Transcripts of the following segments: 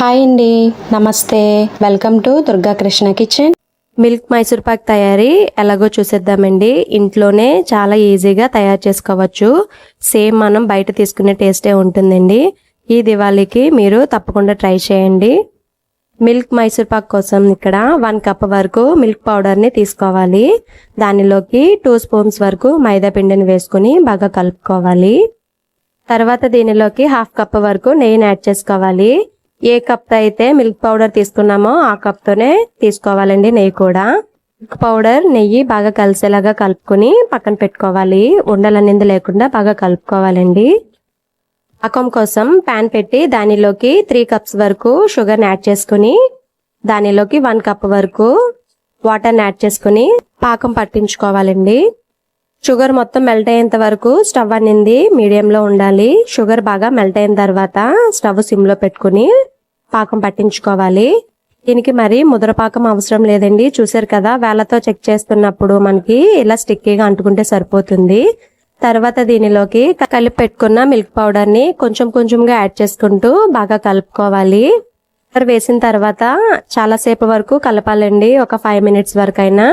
Hi అండి నమస్తే. Welcome to Durga Krishna kitchen. Milk Mysore pak తయారీ ఎలాగో చూసేద్దామండి. ఇంట్లోనే చాలా ఈజీగా తయారు చేసుకోవచ్చు. సేమ్ మనం బయట తీసుకునే టేస్టే ఉంటుందండి. ఈ దివాళీకి మీరు తప్పకుండా ట్రై చేయండి. మిల్క్ మైసూర్ పాక్ కోసం ఇక్కడ వన్ కప్ వరకు మిల్క్ పౌడర్ని తీసుకోవాలి. దానిలోకి టూ స్పూన్స్ వరకు మైదా పిండిని వేసుకుని బాగా కలుపుకోవాలి. తర్వాత దీనిలోకి హాఫ్ కప్ వరకు నెయ్యిని యాడ్ చేసుకోవాలి. ఏ కప్ అయితే మిల్క్ పౌడర్ తీసుకున్నామో ఆ కప్తోనే తీసుకోవాలండి నెయ్యి కూడా. మిల్క్ పౌడర్ నెయ్యి బాగా కలిసేలాగా కలుపుకొని పక్కన పెట్టుకోవాలి. ఉండలనేది లేకుండా బాగా కలుపుకోవాలండి. పాకం కోసం ప్యాన్ పెట్టి దానిలోకి త్రీ కప్స్ వరకు షుగర్ని యాడ్ చేసుకుని దానిలోకి వన్ కప్ వరకు వాటర్ని యాడ్ చేసుకుని పాకం పట్టించుకోవాలండి. షుగర్ మొత్తం మెల్ట్ అయ్యేంత వరకు స్టవ్ అనింది మీడియంలో ఉండాలి. షుగర్ బాగా మెల్ట్ అయిన తర్వాత స్టవ్ సిమ్లో పెట్టుకుని పాకం పట్టించుకోవాలి. దీనికి మరి ముద్రపాకం అవసరం లేదండి. చూసారు కదా వేళ్ళతో చెక్ చేస్తున్నప్పుడు మనకి ఇలా స్టిక్కీగా అంటుకుంటే సరిపోతుంది. తర్వాత దీనిలోకి కలిపి పెట్టుకున్న మిల్క్ పౌడర్ని కొంచెం కొంచెంగా యాడ్ చేసుకుంటూ బాగా కలుపుకోవాలి. వేసిన తర్వాత చాలాసేపు వరకు కలపాలండి. ఒక ఫైవ్ మినిట్స్ వరకు అయినా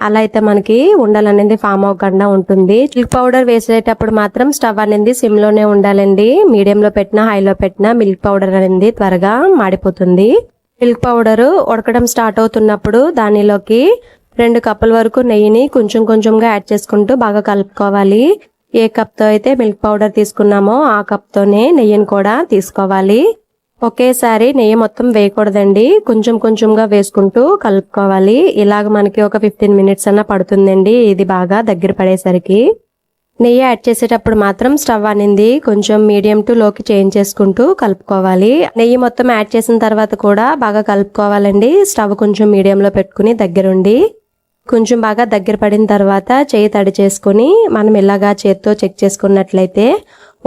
అలా అయితే మనకి ఉండలు అనేది ఫామ్ అవ్వకుండా ఉంటుంది. మిల్క్ పౌడర్ వేసేటప్పుడు మాత్రం స్టవ్ అనేది సిమ్లోనే ఉండాలండి. మీడియంలో పెట్టినా హైలో పెట్టినా మిల్క్ పౌడర్ అనేది త్వరగా మాడిపోతుంది. మిల్క్ పౌడర్ ఉడకడం స్టార్ట్ అవుతున్నప్పుడు దానిలోకి రెండు కప్పుల వరకు నెయ్యిని కొంచెం కొంచెంగా యాడ్ చేసుకుంటూ బాగా కలుపుకోవాలి. ఏ కప్తో అయితే మిల్క్ పౌడర్ తీసుకున్నామో ఆ కప్తోనే నెయ్యిని కూడా తీసుకోవాలి. ఒకేసారి నెయ్యి మొత్తం వేయకూడదండి. కొంచెం కొంచెంగా వేసుకుంటూ కలుపుకోవాలి. ఇలాగ మనకి ఒక ఫిఫ్టీన్ మినిట్స్ అన్న పడుతుందండి. ఇది బాగా దగ్గర పడేసరికి. నెయ్యి యాడ్ చేసేటప్పుడు మాత్రం స్టవ్ అనేది కొంచెం మీడియం టు లోకి చేంజ్ చేసుకుంటూ కలుపుకోవాలి. నెయ్యి మొత్తం యాడ్ చేసిన తర్వాత కూడా బాగా కలుపుకోవాలండి. స్టవ్ కొంచెం మీడియంలో పెట్టుకుని దగ్గరుండి. కొంచెం బాగా దగ్గర పడిన తర్వాత చేయి తడి చేసుకుని మనం ఇలాగా చేత్తో చెక్ చేసుకున్నట్లయితే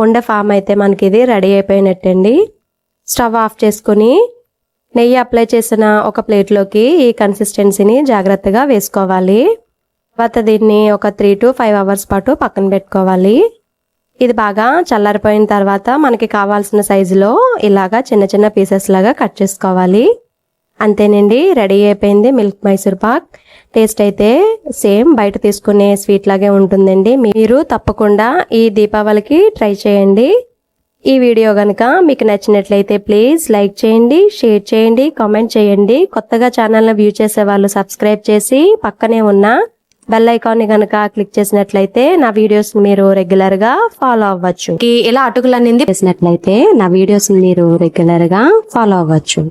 ఉండ ఫామ్ అయితే మనకి ఇది రెడీ అయిపోయినట్టండి. స్టవ్ ఆఫ్ చేసుకుని నెయ్యి అప్లై చేసిన ఒక ప్లేట్లోకి ఈ కన్సిస్టెన్సీని జాగ్రత్తగా వేసుకోవాలి. తర్వాత దీన్ని ఒక త్రీ టు ఫైవ్ అవర్స్ పాటు పక్కన పెట్టుకోవాలి. ఇది బాగా చల్లారిపోయిన తర్వాత మనకి కావాల్సిన సైజులో ఇలాగా చిన్న చిన్న పీసెస్ లాగా కట్ చేసుకోవాలి. అంతేనండి రెడీ అయిపోయింది మిల్క్ మైసూర్ పాక్. టేస్ట్ అయితే సేమ్ బయట తీసుకునే స్వీట్ లాగే ఉంటుందండి. మీరు తప్పకుండా ఈ దీపావళికి ట్రై చేయండి. ఈ వీడియో కనుక మీకు నచ్చినట్లయితే ప్లీజ్ లైక్ చేయండి షేర్ చేయండి కామెంట్ చేయండి. కొత్తగా ఛానల్ని వ్యూ చేసే వాళ్ళు సబ్స్క్రైబ్ చేసి పక్కనే ఉన్న బెల్ ఐకాన్ని కనుక క్లిక్ చేసినట్లయితే నా వీడియోస్ మీరు రెగ్యులర్గా ఫాలో అవ్వచ్చు. ఇలా అటుకులు అనేది చేసినట్లయితే నా వీడియోస్ మీరు రెగ్యులర్గా ఫాలో అవ్వచ్చు.